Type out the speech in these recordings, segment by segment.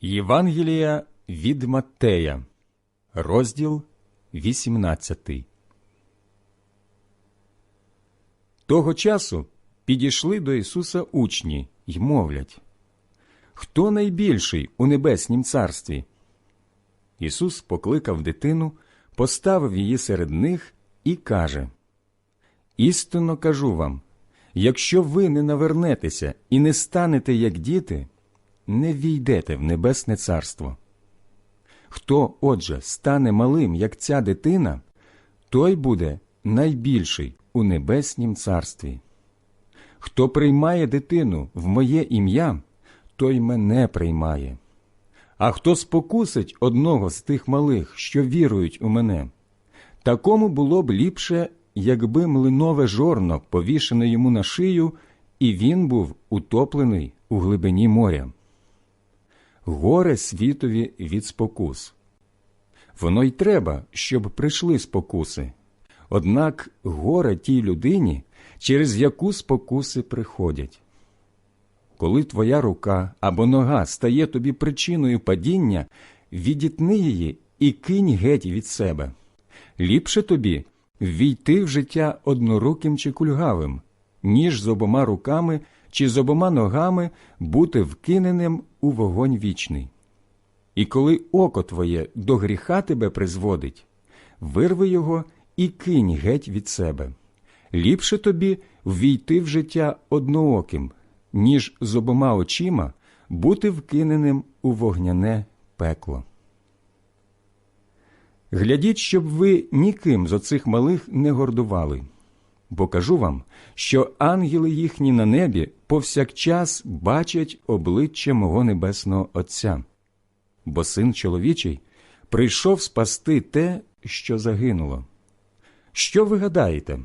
Євангелія від Маттея, розділ 18. Того часу підійшли до Ісуса учні й мовлять Хто найбільший у небеснім царстві? Ісус покликав дитину, поставив її серед них і каже Істинно кажу вам, якщо ви не навернетеся і не станете як діти, не війдете в небесне царство. Хто, отже, стане малим, як ця дитина, той буде найбільший у небеснім царстві. Хто приймає дитину в моє ім'я, той мене приймає. А хто спокусить одного з тих малих, що вірують у мене, такому було б ліпше, якби млинове жорно повішене йому на шию, і він був утоплений у глибині моря. Горе світові від спокус. Воно й треба, щоб прийшли спокуси. Однак горе тій людині, через яку спокуси приходять. Коли твоя рука або нога стає тобі причиною падіння, відітни її і кинь геть від себе. Ліпше тобі ввійти в життя одноруким чи кульгавим, ніж з обома руками чи з обома ногами бути вкиненим у вогонь вічний. І коли око твоє до гріха тебе призводить, вирви його і кинь геть від себе. Ліпше тобі ввійти в життя однооким, ніж з обома очима бути вкиненим у вогняне пекло. Глядіть, щоб ви ніким з оцих малих не гордували, бо кажу вам, що ангели їхні на небі повсякчас бачать обличчя мого небесного Отця, бо син чоловічий прийшов спасти те, що загинуло. Що ви гадаєте?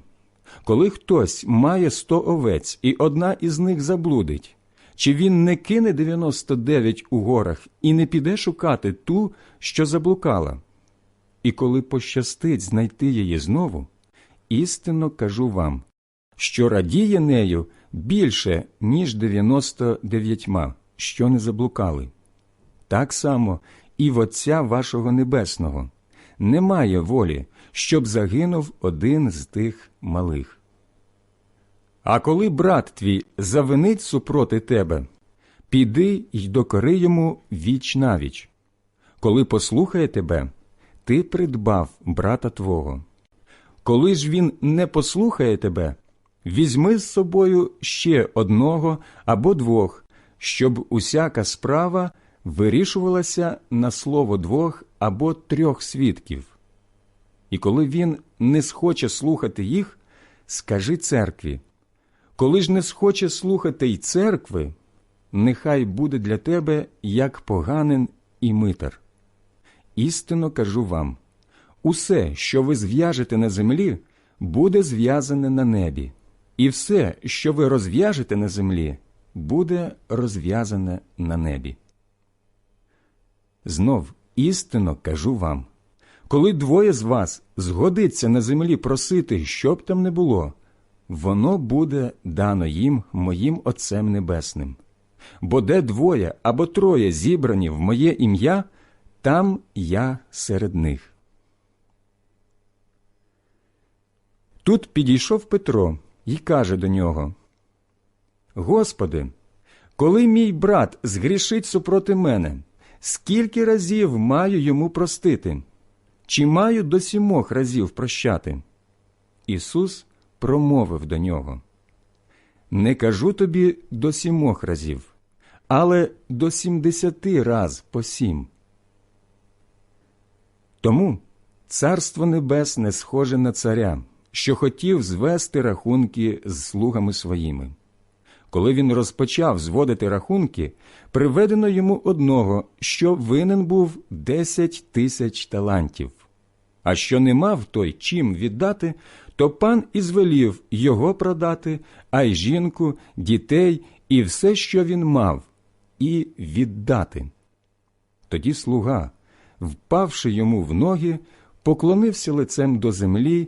Коли хтось має сто овець, і одна із них заблудить, чи він не кине 99 у горах і не піде шукати ту, що заблукала? І коли пощастить знайти її знову, істинно кажу вам, що радіє нею більше, ніж 99, що не заблукали. Так само і в Отця вашого Небесного немає волі, щоб загинув один з тих малих. А коли брат твій завинить супроти тебе, піди й докори йому віч навіч. Коли послухає тебе, ти придбав брата твого. Коли ж він не послухає тебе, візьми з собою ще одного або двох, щоб усяка справа вирішувалася на слово двох або трьох свідків. І коли він не схоче слухати їх, скажи церкві. Коли ж не схоче слухати й церкви, нехай буде для тебе як поганин і митар. Істинно кажу вам усе, що ви зв'яжете на землі, буде зв'язане на небі, і все, що ви розв'яжете на землі, буде розв'язане на небі. Знов істинно кажу вам коли двоє з вас згодиться на землі просити, що б там не було, воно буде дано їм моїм Отцем Небесним. Бо де двоє або троє зібрані в моє ім'я, там я серед них. Тут підійшов Петро і каже до нього Господи, коли мій брат згрішить супроти мене, скільки разів маю йому простити? Чи маю до сімох разів прощати? Ісус промовив до нього Не кажу тобі до сімох разів, але до сімдесяти раз по сім. Тому Царство Небесне схоже на царя, що хотів звести рахунки з слугами своїми. Коли він розпочав зводити рахунки, приведено йому одного, що винен був десять тисяч талантів. А що не мав той чим віддати, то пан і звелів його продати, а й жінку, дітей і все, що він мав, і віддати. Тоді слуга, впавши йому в ноги, поклонився лицем до землі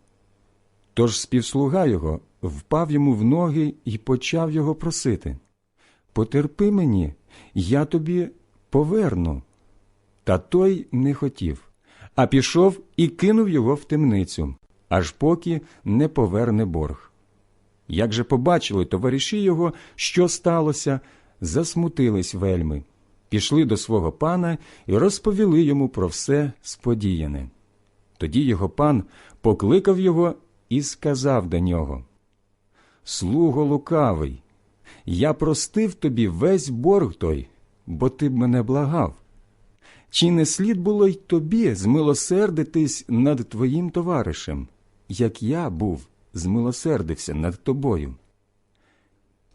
Тож співслуга його впав йому в ноги і почав його просити Потерпи мені, я тобі поверну. Та той не хотів, а пішов і кинув його в темницю, аж поки не поверне борг. Як же побачили товариші його, що сталося, засмутились вельми, пішли до свого пана і розповіли йому про все сподіяне. Тоді його пан покликав його і сказав до нього Слуго лукавий, я простив тобі весь борг той, бо ти б мене благав. Чи не слід було й тобі змилосердитись над твоїм товаришем, як я був, змилосердився над тобою?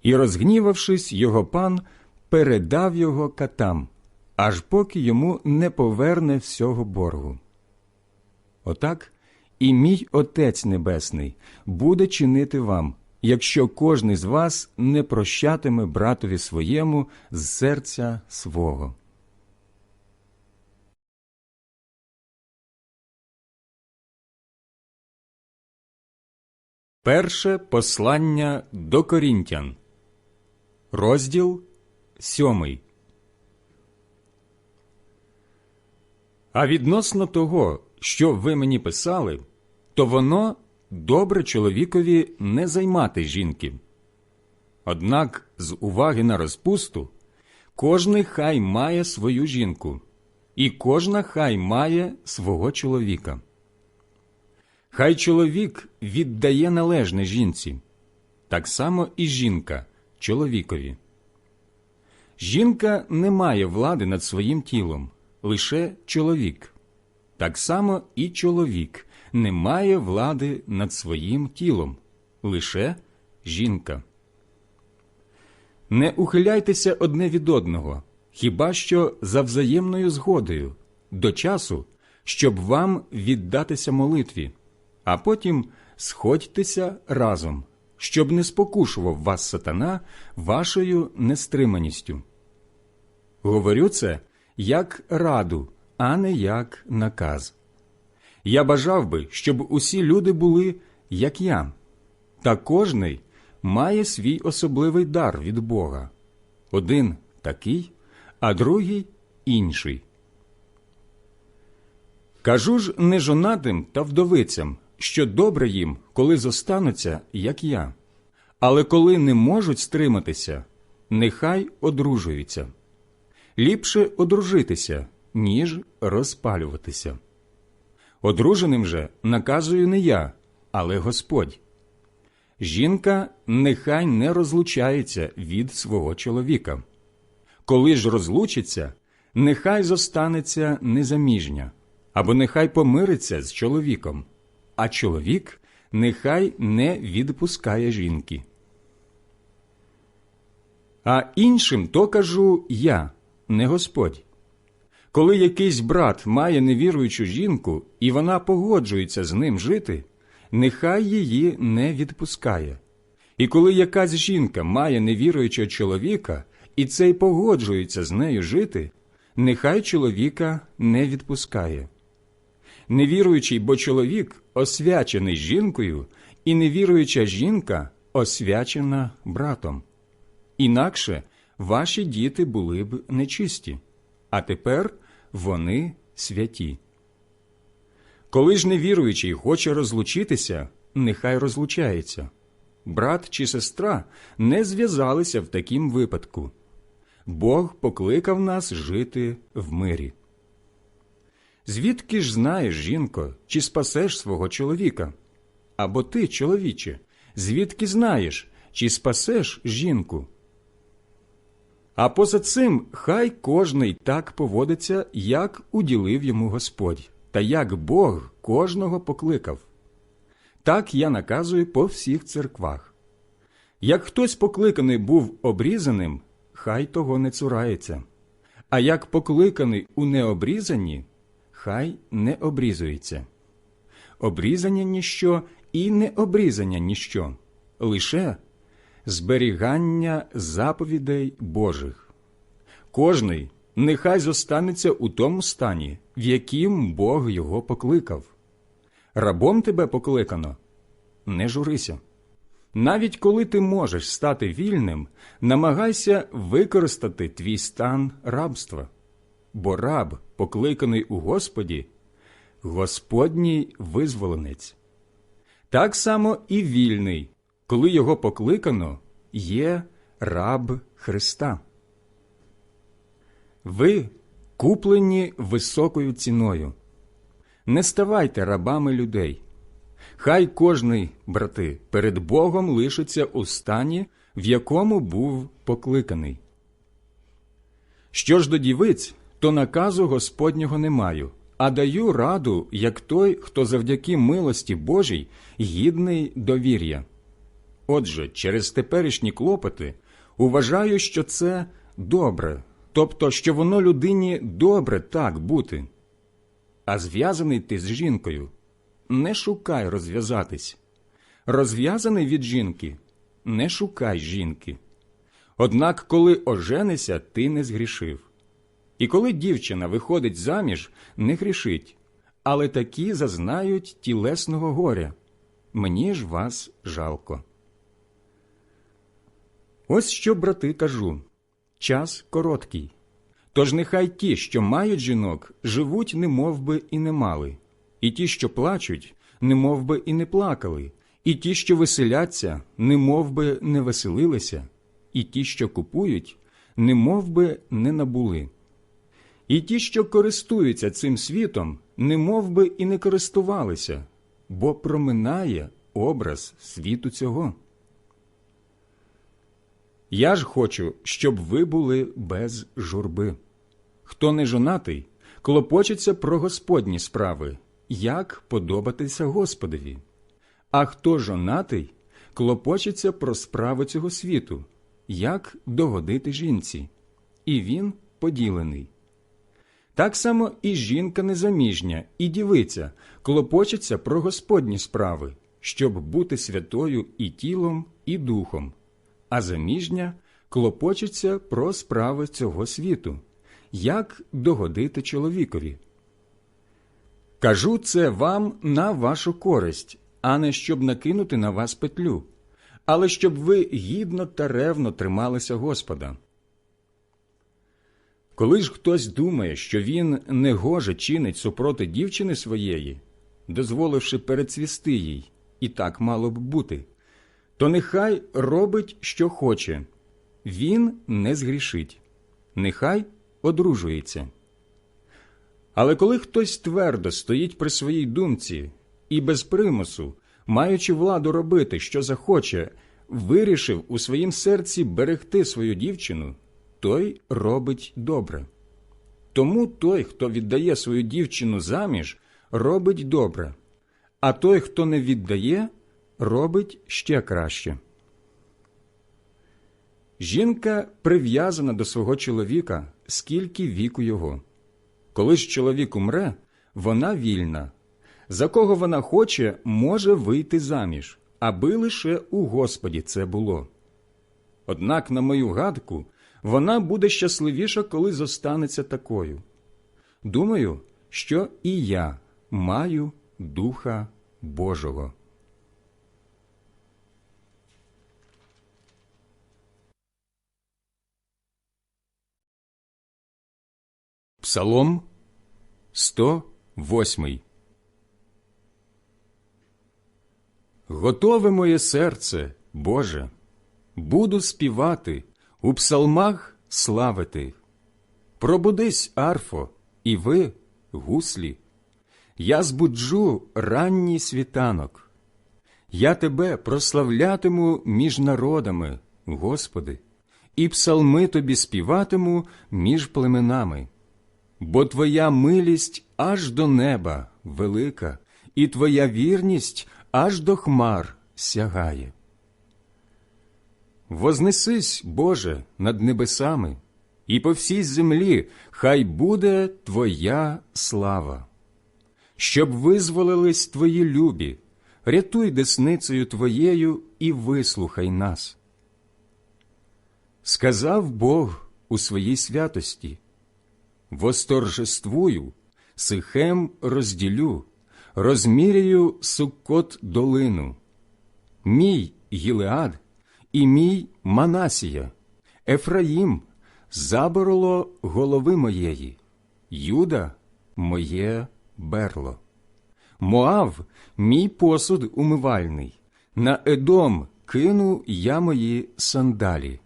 І, розгнівавшись, його пан передав його катам, аж поки йому не поверне всього боргу. Отак і мій Отець Небесний буде чинити вам, якщо кожний з вас не прощатиме братові своєму з серця свого. Перше послання до Корінтян, розділ сьомий. А відносно того, що ви мені писали, то воно добре чоловікові не займати жінки. Однак, з уваги на розпусту, кожний хай має свою жінку, і кожна хай має свого чоловіка. Хай чоловік віддає належне жінці, так само і жінка чоловікові. Жінка не має влади над своїм тілом, лише чоловік. Так само і чоловік не має влади над своїм тілом, лише жінка. Не ухиляйтеся одне від одного, хіба що за взаємною згодою, до часу, щоб вам віддатися молитві, а потім сходьтеся разом, щоб не спокушував вас сатана вашою нестриманістю. Говорю це як раду, а не як наказ. Я бажав би, щоб усі люди були, як я, та кожний має свій особливий дар від Бога один такий, а другий інший. Кажу ж нежонатим та вдовицям, що добре їм, коли зостануться, як я, але коли не можуть стриматися, нехай одружуються. Ліпше одружитися, ніж розпалюватися. Одруженим же наказую не я, але Господь. Жінка нехай не розлучається від свого чоловіка. Коли ж розлучиться, нехай зостанеться незаміжня, або нехай помириться з чоловіком, а чоловік нехай не відпускає жінки. А іншим то кажу я, не Господь. Коли якийсь брат має невіруючу жінку, і вона погоджується з ним жити, нехай її не відпускає. І коли якась жінка має невіруючого чоловіка, і цей погоджується з нею жити, нехай чоловіка не відпускає. Невіруючий, бо чоловік освячений жінкою, і невіруюча жінка освячена братом. Інакше ваші діти були б нечисті, а тепер вони святі. Коли ж невіруючий хоче розлучитися, нехай розлучається. Брат чи сестра не зв'язалися в такім випадку. Бог покликав нас жити в мирі. Звідки ж знаєш, жінко, чи спасеш свого чоловіка? Або ти, чоловіче, звідки знаєш, чи спасеш жінку? А поза цим хай кожний так поводиться, як уділив йому Господь, та як Бог кожного покликав. Так я наказую по всіх церквах. Як хтось покликаний був обрізаним, хай того не цурається, А як покликаний у необрізанні, хай не обрізується. Обрізання ніщо і не обрізання ніщо, лише зберігання заповідей Божих. Кожний нехай зостанеться у тому стані, в яким Бог його покликав. Рабом тебе покликано, не журися. Навіть коли ти можеш стати вільним, намагайся використати твій стан рабства, бо раб, покликаний у Господі, Господній визволенець. Так само і вільний, коли його покликано, є раб Христа. Ви куплені високою ціною. Не ставайте рабами людей. Хай кожний, брати, перед Богом лишиться у стані, в якому був покликаний. Що ж до дівиць, то наказу Господнього не маю, а даю раду, як той, хто завдяки милості Божій гідний довір'я. Отже, через теперішні клопоти уважаю, що це добре, тобто, що воно людині добре так бути. А зв'язаний ти з жінкою, не шукай розв'язатись. Розв'язаний від жінки, не шукай жінки. Однак, коли оженися, ти не згрішив. І коли дівчина виходить заміж, не грішить, але такі зазнають тілесного горя. Мені ж вас жалко. Ось що, брати, кажу час короткий. Тож нехай ті, що мають жінок, живуть, немов би і не мали, і ті, що плачуть, немов би і не плакали, і ті, що веселяться, немов би не веселилися, і ті, що купують, немов би не набули. І ті, що користуються цим світом, немов би і не користувалися, бо проминає образ світу цього. Я ж хочу, щоб ви були без журби. Хто не жонатий, клопочеться про Господні справи, як подобатися Господові. А хто жонатий, клопочеться про справи цього світу, як догодити жінці, і він поділений. Так само і жінка незаміжня, і дівиця клопочеться про Господні справи, щоб бути святою і тілом, і духом, а заміжня клопочеться про справи цього світу, як догодити чоловікові. Кажу це вам на вашу користь, а не щоб накинути на вас петлю, але щоб ви гідно та ревно трималися Господа. Коли ж хтось думає, що він негоже чинить супроти дівчини своєї, дозволивши перецвісти їй, і так мало б бути, то нехай робить, що хоче, він не згрішить, нехай одружується. Але коли хтось твердо стоїть при своїй думці і без примусу, маючи владу робити, що захоче, вирішив у своїм серці берегти свою дівчину, той робить добре. Тому той, хто віддає свою дівчину заміж, робить добре, а той, хто не віддає, робить ще краще. Жінка прив'язана до свого чоловіка, скільки віку його. Коли ж чоловік умре, вона вільна. За кого вона хоче, може вийти заміж, аби лише у Господі це було. Однак, на мою гадку, вона буде щасливіша, коли зостанеться такою. Думаю, що і я маю Духа Божого. Псалом 108 Готове моє серце, Боже, буду співати, у псалмах славити. Пробудись, арфо, і ви, гуслі, я збуджу ранній світанок. Я тебе прославлятиму між народами, Господи, і псалми тобі співатиму між племенами. Бо твоя милість аж до неба велика, і твоя вірність аж до хмар сягає. Вознесись, Боже, над небесами, і по всій землі хай буде Твоя слава. Щоб визволились Твої любі, рятуй десницею Твоєю і вислухай нас. Сказав Бог у своїй святості Восторжествую, сихем розділю, розміряю суккот долину. Мій Гілеад і мій Манасія, Ефраїм, забороло голови моєї, Юда моє берло. Моав мій посуд умивальний, на Едом кину я мої сандалі.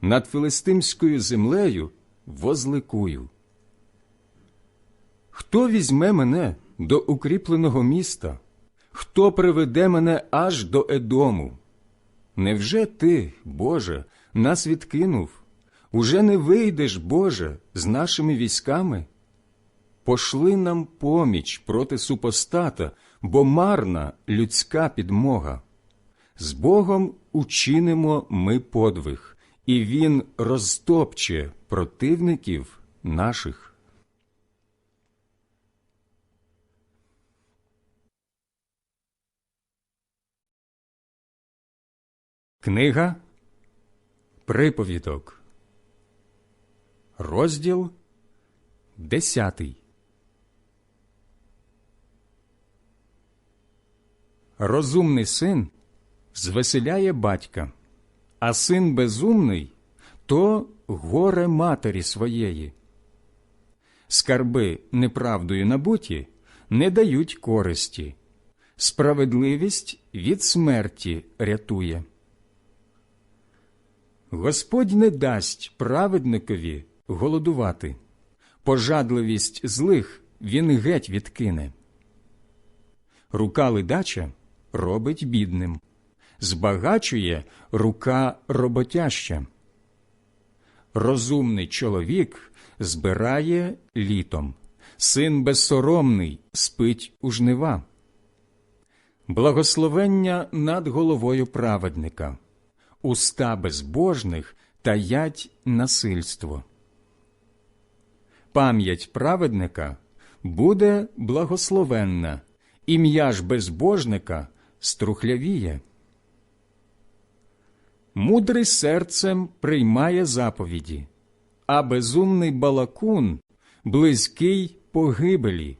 Над филистимською землею возликую. Хто візьме мене до укріпленого міста? Хто приведе мене аж до Едому? Невже ти, Боже, нас відкинув? Уже не вийдеш, Боже, з нашими військами? Пошли нам поміч проти супостата, бо марна людська підмога. З Богом учинимо ми подвиг, і Він розтопче противників наших. Книга Приповідок, розділ десятий. Розумний син звеселяє батька, а син безумний то горе матері своєї. Скарби неправдою набуті не дають користі, справедливість від смерті рятує. Господь не дасть праведникові голодувати, пожадливість злих він геть відкине. Рука ледача робить бідним, збагачує рука роботяща. Розумний чоловік збирає літом, син безсоромний спить у жнива. Благословення над головою праведника, уста безбожних таять насильство. Пам'ять праведника буде благословенна, ім'я ж безбожника струхлявіє. Мудрий серцем приймає заповіді, а безумний балакун близький погибелі.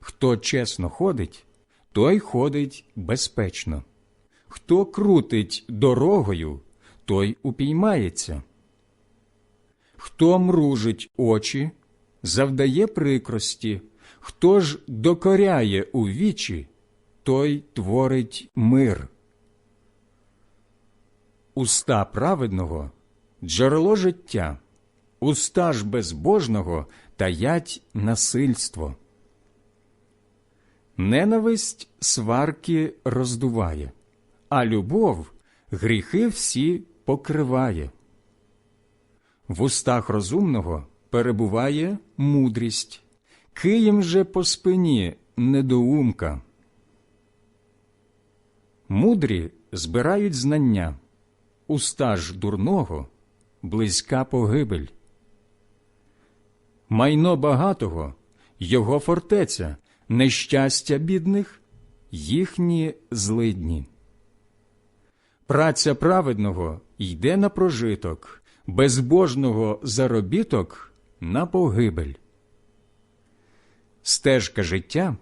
Хто чесно ходить, той ходить безпечно. Хто крутить дорогою, той упіймається. Хто мружить очі, завдає прикрості, хто ж докоряє у вічі, той творить мир. Уста праведного джерело життя, уста ж безбожного таять насильство. Ненависть сварки роздуває, а любов гріхи всі покриває. В устах розумного перебуває мудрість, києм же по спині недоумка. Мудрі збирають знання, уста ж дурного близька погибель. Майно багатого його фортеця, нещастя бідних їхні злидні. Праця праведного йде на прожиток, безбожного заробіток на погибель. Стежка життя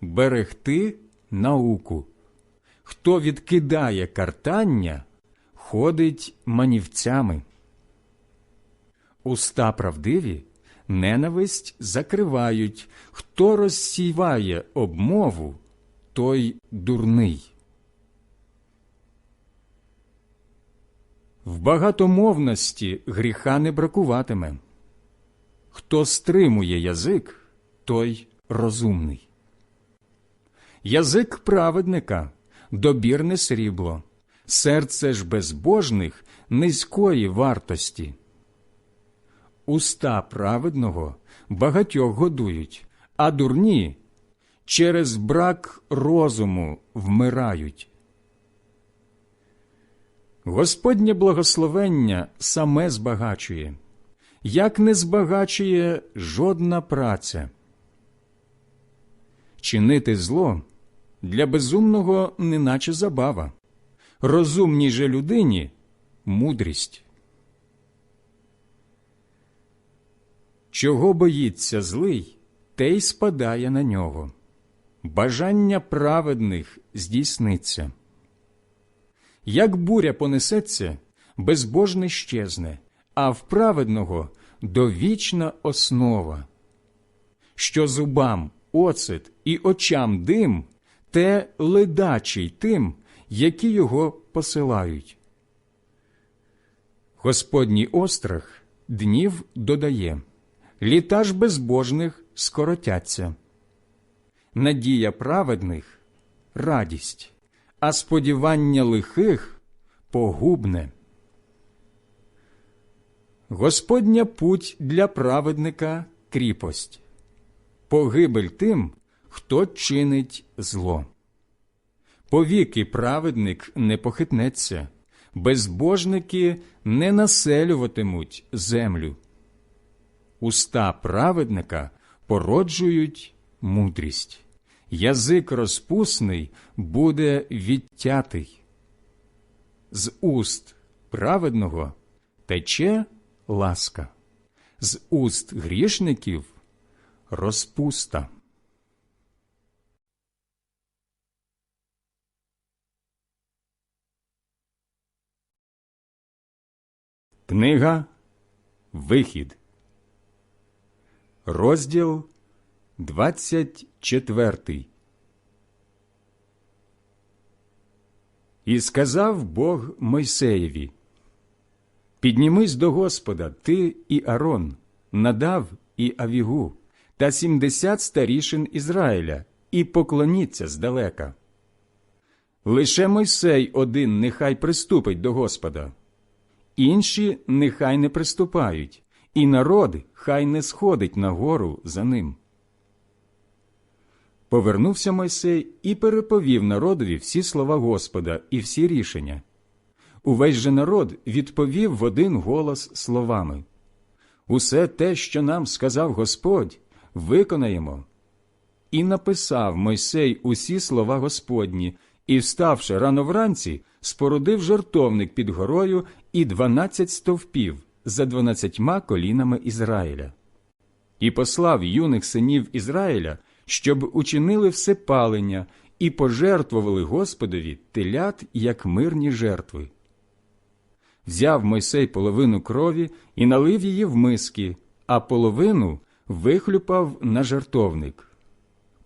берегти науку. Хто відкидає картання, ходить манівцями. Уста правдиві ненависть закривають, хто розсіває обмову, той дурний. В багатомовності гріха не бракуватиме. Хто стримує язик, той розумний. Язик праведника добірне срібло, серце ж безбожних низької вартості. Уста праведного багатьох годують, а дурні через брак розуму вмирають. Господнє благословення саме збагачує, як не збагачує жодна праця. Чинити зло для безумного неначе забава, розумній же людині мудрість. Чого боїться злий, те й спадає на нього. Бажання праведних здійсниться. Як буря понесеться, безбожний щезне, а в праведного довічна основа. Що зубам оцет і очам дим, те ледачий тим, які його посилають. Господній острах днів додає, літа ж безбожних скоротяться. Надія праведних радість, а сподівання лихих погубне. Господня путь для праведника кріпость, погибель тим, хто чинить зло. Повіки праведник не похитнеться, безбожники не населюватимуть землю. Уста праведника породжують мудрість, язик розпусний буде відтятий. З уст праведного тече ласка, з уст грішників розпуста. Книга Вихід, розділ 24 І сказав Бог Мойсеєві Піднімись до Господа, ти і Арон, надав і Авігу, та сімдесят старішин Ізраїля, і поклоніться здалека. Лише Мойсей один нехай приступить до Господа, інші нехай не приступають, і народ хай не сходить на гору за ним. Повернувся Мойсей і переповів народові всі слова Господа і всі рішення. Увесь же народ відповів в один голос словами Усе те, що нам сказав Господь, виконаємо. І написав Мойсей усі слова Господні, і, вставши рано вранці, спорудив жертовник під горою і дванадцять стовпів за дванадцятьма колінами Ізраїля. І послав юних синів Ізраїля, щоб учинили все палення і пожертвували Господові телят як мирні жертви. Взяв Мойсей половину крові і налив її в миски, а половину вихлюпав на жертовник.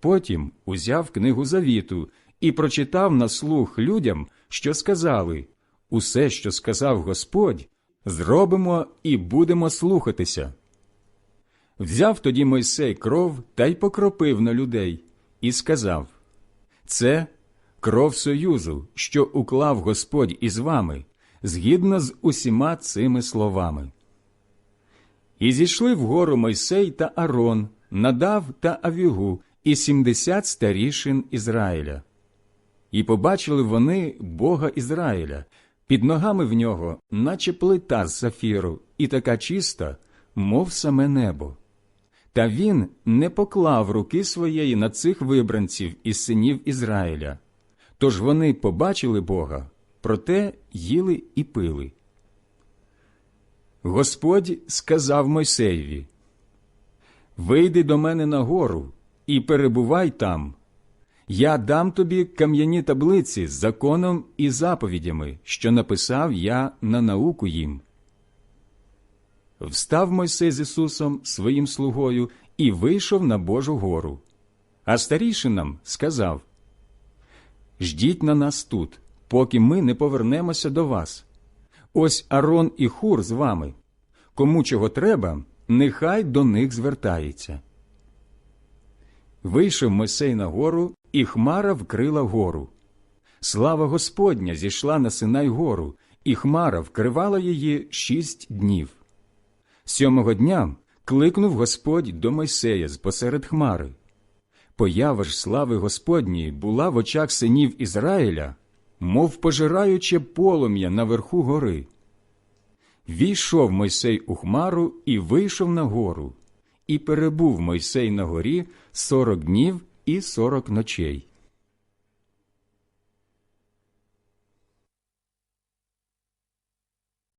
Потім узяв книгу завіту і прочитав на слух людям, що сказали Усе, що сказав Господь, зробимо і будемо слухатися. Взяв тоді Мойсей кров та й покропив на людей, і сказав Це кров союзу, що уклав Господь із вами, згідно з усіма цими словами. І зійшли вгору Мойсей та Арон, надав та Авігу і сімдесят старішин Ізраїля. І побачили вони Бога Ізраїля, під ногами в нього, наче плита з сафіру, і така чиста, мов саме небо. Та він не поклав руки своєї на цих вибранців із синів Ізраїля. Тож вони побачили Бога, проте їли і пили. Господь сказав Мойсеєві Вийди до мене на гору і перебувай там. Я дам тобі кам'яні таблиці з законом і заповідями, що написав я на науку їм. Встав Мойсей з Ісусом своїм слугою і вийшов на Божу гору. А старішинам сказав Ждіть на нас тут, поки ми не повернемося до вас. Ось Арон і Хур з вами. Кому чого треба, нехай до них звертається. Вийшов Мойсей на гору, і хмара вкрила гору. Слава Господня зійшла на Синай гору, і хмара вкривала її шість днів. Сьомого дня кликнув Господь до Мойсея з посеред хмари. Поява ж слави Господньої була в очах синів Ізраїля, мов пожираюче полум'я наверху гори. Війшов Мойсей у хмару і вийшов на гору, і перебув Мойсей на горі сорок днів і сорок ночей.